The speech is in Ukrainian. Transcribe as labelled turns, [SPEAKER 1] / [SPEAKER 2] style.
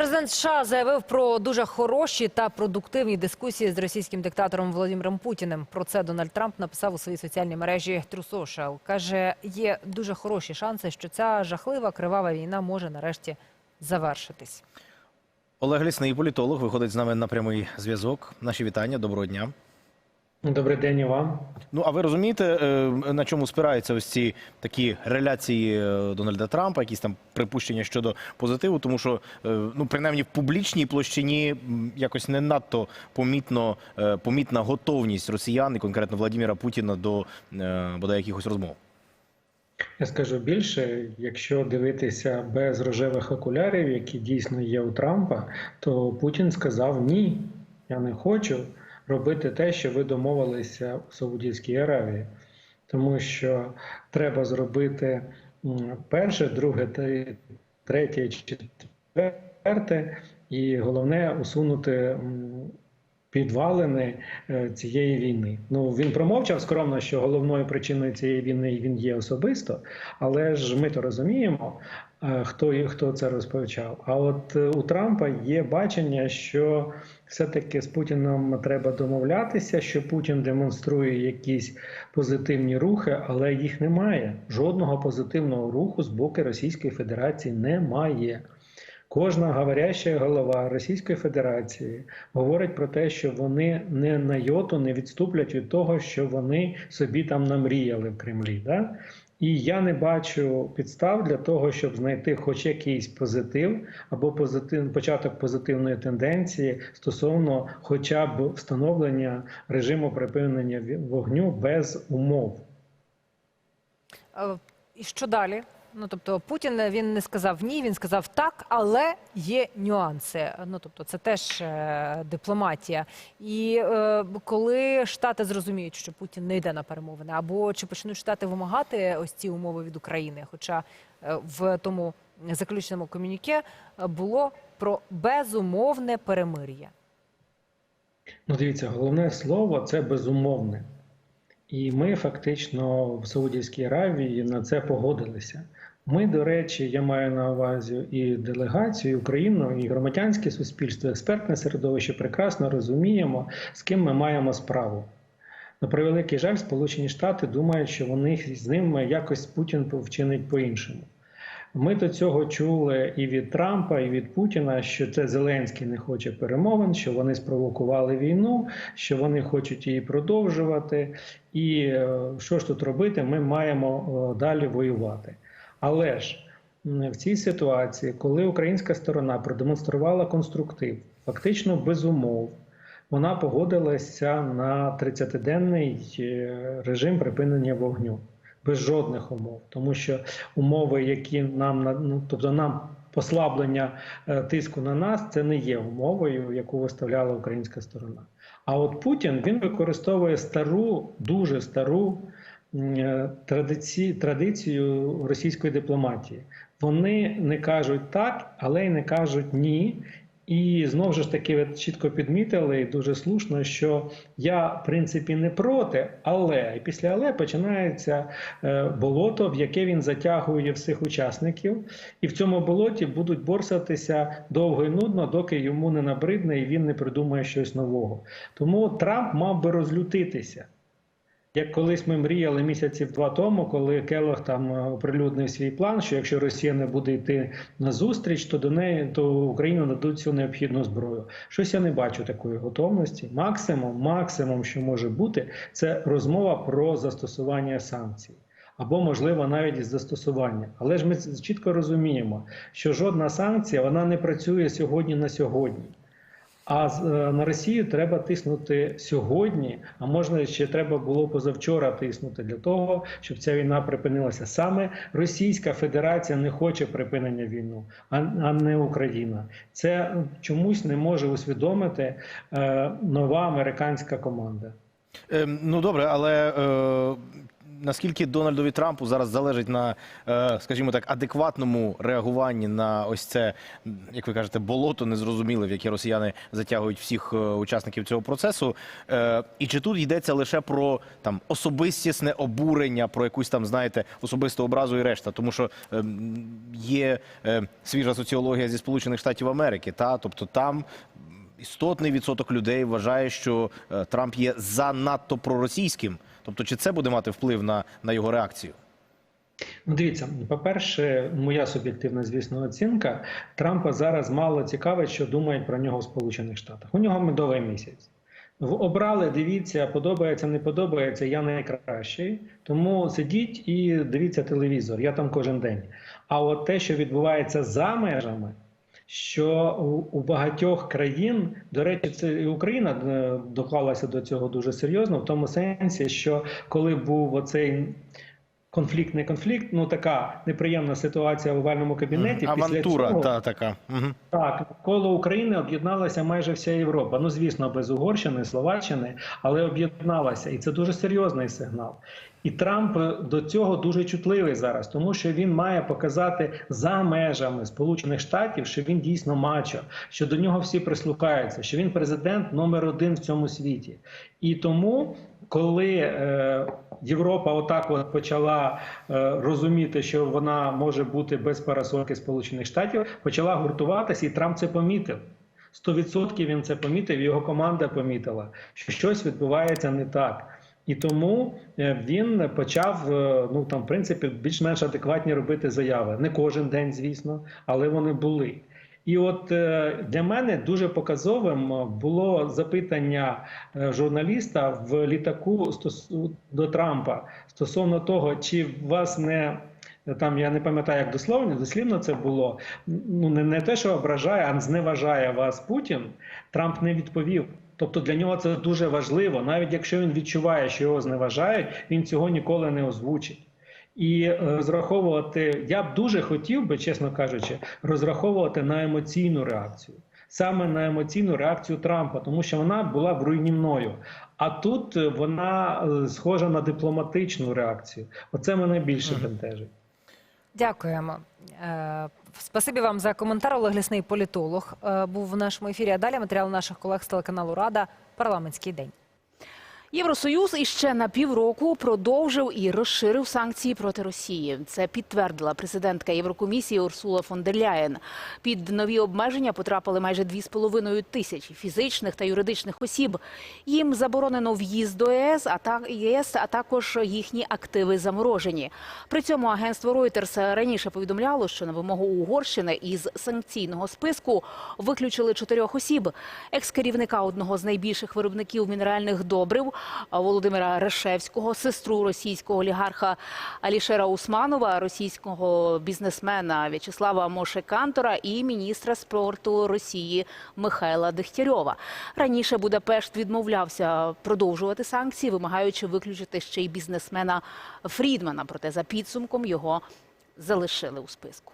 [SPEAKER 1] Президент США заявив про дуже хороші та продуктивні дискусії з російським диктатором Володимиром Путіним. Про це Дональд Трамп написав у своїй соціальній мережі True. Каже, є дуже хороші шанси, що ця жахлива кривава війна може нарешті завершитись.
[SPEAKER 2] Олег Лісний, політолог, виходить з нами на прямий зв'язок. Наші вітання, доброго дня.
[SPEAKER 3] Добрий день і вам.
[SPEAKER 2] Ну а ви розумієте, е, на чому спираються ось ці такі реляції е, Дональда Трампа, якісь там припущення щодо позитиву, тому що е, ну принаймні в публічній площині якось не надто помітно помітна готовність росіян і конкретно Владимира Путіна до бодай якихось розмов.
[SPEAKER 3] Я скажу більше, якщо дивитися без рожевих окулярів, які дійсно є у Трампа, то Путін сказав ні, я не хочу робити те, що ви домовилися у Саудівській Аравії, тому що треба зробити перше, друге, третє, четверте, і головне усунути. Підвалини е, цієї війни. Ну він промовчав скромно, що головною причиною цієї війни він є особисто, але ж ми то розуміємо, хто і хто це розпочав. А от е, у Трампа є бачення, що все-таки з Путіном треба домовлятися, що Путін демонструє якісь позитивні рухи, але їх немає. Жодного позитивного руху з боку Російської Федерації немає. Кожна говоряща голова Російської Федерації говорить про те, що вони не на йоту не відступлять від того, що вони собі там намріяли в Кремлі. Да? І я не бачу підстав для того, щоб знайти хоч якийсь позитив або позитив, початок позитивної тенденції стосовно хоча б встановлення режиму припинення вогню без умов.
[SPEAKER 1] Е, І що далі? Ну тобто Путін е, він не сказав ні, він сказав так, але є нюанси. Ну тобто, це теж е, дипломатія. І е, коли Штати зрозуміють, що Путін не йде на перемовини, або чи почнуть Штати вимагати ось ці умови від України? Хоча е, в тому заключному комюніке е, було про безумовне перемир'я.
[SPEAKER 3] Ну, дивіться, головне слово це безумовне. І ми фактично в Саудівській Аравії на це погодилися. Ми, до речі, я маю на увазі і делегацію, і Україну, і громадянське суспільство, експертне середовище прекрасно розуміємо, з ким ми маємо справу. На превеликий жаль, Сполучені Штати думають, що вони з ним якось Путін вчинить по-іншому. Ми до цього чули і від Трампа, і від Путіна, що це Зеленський не хоче перемовин, що вони спровокували війну, що вони хочуть її продовжувати. І е, що ж тут робити? Ми маємо е, далі воювати. Але ж в цій ситуації, коли українська сторона продемонструвала конструктив, фактично без умов, вона погодилася на 30-денний е, режим припинення вогню без жодних умов, тому що умови, які нам на- ну, тобто нам послаблення е, тиску на нас, це не є умовою, яку виставляла українська сторона. А от Путін він використовує стару, дуже стару е, традиці, традицію російської дипломатії. Вони не кажуть так, але й не кажуть ні. І знову ж таки ви чітко підмітили і дуже слушно, що я в принципі не проти, але і після але починається е, болото, в яке він затягує всіх учасників, і в цьому болоті будуть борсатися довго і нудно, доки йому не набридне і він не придумає щось нового. Тому Трамп мав би розлютитися. Як колись ми мріяли місяців два тому, коли Келох там е, оприлюднив свій план, що якщо Росія не буде йти на зустріч, то до неї то Україну нададуть всю необхідну зброю. Щось я не бачу такої готовності. Максимум, максимум, що може бути, це розмова про застосування санкцій. Або, можливо, навіть із застосування. Але ж ми чітко розуміємо, що жодна санкція вона не працює сьогодні на сьогодні. А е, на Росію треба тиснути сьогодні, а можна ще треба було позавчора тиснути для того, щоб ця війна припинилася. Саме Російська Федерація не хоче припинення війни, а, не Україна. Це чомусь не може усвідомити е, нова американська команда.
[SPEAKER 2] Е, ну добре, але е, наскільки Дональдові Трампу зараз залежить на, е, скажімо так, адекватному реагуванні на ось це, як ви кажете, болото незрозуміле, в яке росіяни затягують всіх е, учасників цього процесу. Е, І чи тут йдеться лише про там особистісне обурення, про якусь там, знаєте, особисту образу і решта? Тому що е, є свіжа соціологія зі Сполучених Штатів Америки, та тобто там. Істотний відсоток людей вважає, що Трамп є занадто проросійським. Тобто, чи це буде мати вплив на, на його реакцію?
[SPEAKER 3] Ну, дивіться, по-перше, моя суб'єктивна, звісно, оцінка Трампа зараз мало цікавить, що думають про нього в Сполучених Штатах. У нього медовий місяць. Обрали, дивіться, подобається, не подобається. Я найкращий. Тому сидіть і дивіться телевізор. Я там кожен день. А от те, що відбувається за межами, що у, багатьох країн, до речі, це Україна е, доклалася до цього дуже серйозно, в тому сенсі, що коли був оцей конфлікт, не конфлікт, ну така неприємна ситуація в овальному кабінеті. після
[SPEAKER 2] Авантура
[SPEAKER 3] цього,
[SPEAKER 2] та така. Угу.
[SPEAKER 3] так, коло України об'єдналася майже вся Європа. Ну, звісно, без Угорщини, Словаччини, але об'єдналася. І це дуже серйозний сигнал. І Трамп е, до цього дуже чутливий зараз, тому що він має показати за межами Сполучених Штатів, що він дійсно мачо, що до нього всі прислухаються, що він президент номер один в цьому світі. І тому, коли е, Європа отак от почала е, розуміти, що вона може бути без парасольки Сполучених Штатів, почала гуртуватися, і Трамп це помітив. 100% він це помітив, його команда помітила, що щось відбувається не так. І тому е, він почав е, ну там в принципі більш-менш адекватні робити заяви. Не кожен день, звісно, але вони були. І от е, для мене дуже показовим е, було запитання е, журналіста в літаку до Трампа стосовно того, чи вас не там я не пам'ятаю, як дословно, дослівно це було. Ну не, не те, що ображає, а зневажає вас Путін. Трамп не відповів. Тобто для нього це дуже важливо, навіть якщо він відчуває, що його зневажають, він цього ніколи не озвучить. І е, розраховувати, я б дуже хотів би, чесно кажучи, розраховувати на емоційну реакцію, саме на емоційну реакцію Трампа, тому що вона була б руйнівною. А тут е, вона е, схожа на дипломатичну реакцію. Оце мене більше бентежить.
[SPEAKER 1] Дякуємо. Спасибі вам за коментар. Олег Лісний, політолог, був в нашому ефірі. А далі матеріал наших колег з телеканалу Рада. Парламентський день.
[SPEAKER 4] Євросоюз іще на півроку продовжив і розширив санкції проти Росії. Це підтвердила президентка Єврокомісії Урсула фон дер Ляєн. Під нові обмеження потрапили майже 2,5 тисячі фізичних та юридичних осіб. Їм заборонено в'їзд до ЄС, а ЄС, а також їхні активи заморожені. При цьому агентство Reuters раніше повідомляло, що на вимогу Угорщини із санкційного списку виключили чотирьох осіб: екс-керівника одного з найбільших виробників мінеральних добрив Володимира Решевського, сестру російського олігарха Алішера Усманова, російського бізнесмена В'ячеслава Мошекантора і міністра спорту Росії Михайла Дегтярьова. Раніше Будапешт відмовлявся продовжувати санкції, вимагаючи виключити ще й бізнесмена Фрідмана. Проте за підсумком його залишили у списку.